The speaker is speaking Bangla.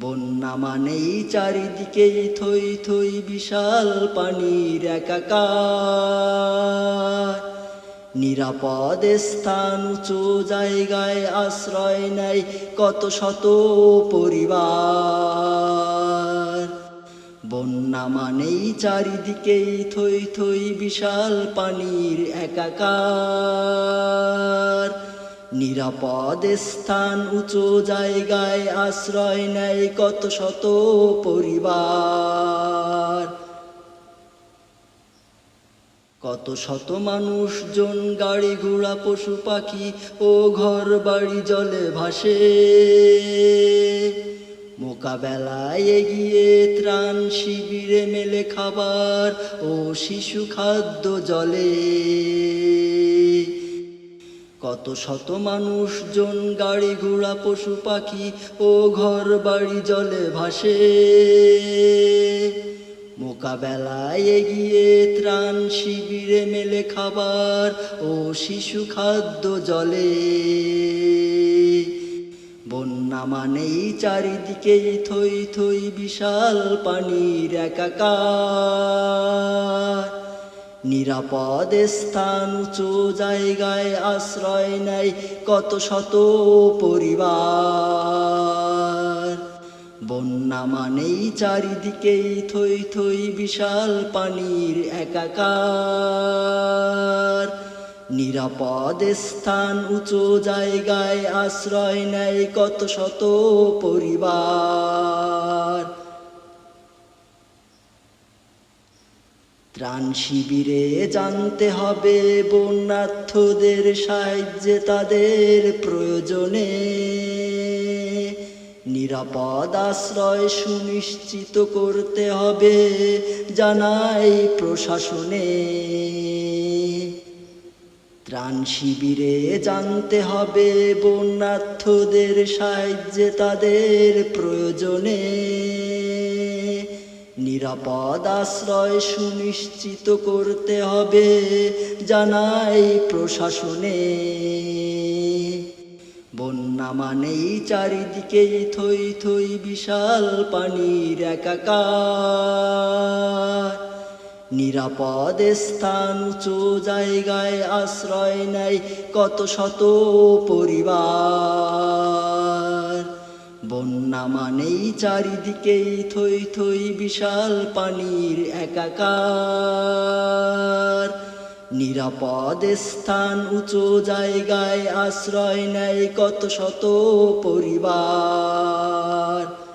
বন্যা মানেই চারিদিকে থই থই বিশাল পানির একাকার। নিরাপদ স্থান উঁচু জায়গায় আশ্রয় নেয় কত শত পরিবার। বন্যা মানেই চারিদিকেই থই থই বিশাল পানির একাকার। নিরাপদ স্থান, উঁচু জায়গায় আশ্রয় নেয় কত শত পরিবার। কত শত মানুষজন গাড়ি ঘোড়া, পশু পাখি ও ঘর বাড়ি জলে ভাসে। মোকাবেলায় এগিয়ে ত্রাণ শিবিরে মেলে খাবার ও শিশু খাদ্য জলে। কত শত মানুষজন গাড়ি ঘোড়া, পশু পাখি ও ঘর বাড়ি জলে ভাসে। মোকাবেলায় এগিয়ে ত্রাণ শিবিরে মেলে খাবার ও শিশু খাদ্য জলে। বন্যা মানেই চারিদিকে থই থই বিশাল পানির একাকার। নিরাপদ স্থান, উঁচু জায়গায় আশ্রয় নেয় কত শত পরিবার। বন্যা মানেই চারিদিকেই থই থই বিশাল পানির একাকার। নিরাপদ স্থান, উঁচু জায়গায় আশ্রয় নেয় কত শত পরিবার। ত্রাণ শিবিরে জানতে হবে বন্যার্থদের সাহায্যে তাদের প্রয়োজনে। নিরাপদ আশ্রয় সুনিশ্চিত করতে হবে, জানাই প্রশাসনে। ত্রাণ শিবিরে জানতে হবে বন্যার্থদের সাহায্যে তাদের প্রয়োজনে। নিরাপদ আশ্রয় সুনিশ্চিত করতে হবে, জানাই প্রশাসনে। বন্যা মানেই চারিদিকে থই থই বিশাল পানির একাকার। নিরাপদ স্থান উঁচু জায়গায় আশ্রয় নেয় কত শত পরিবার। বন্যা মানেই চারিদিকেই থই থই বিশাল পানির একাকার। নিরাপদ স্থান উঁচু জায়গায় আশ্রয় নেয় কত শত পরিবার।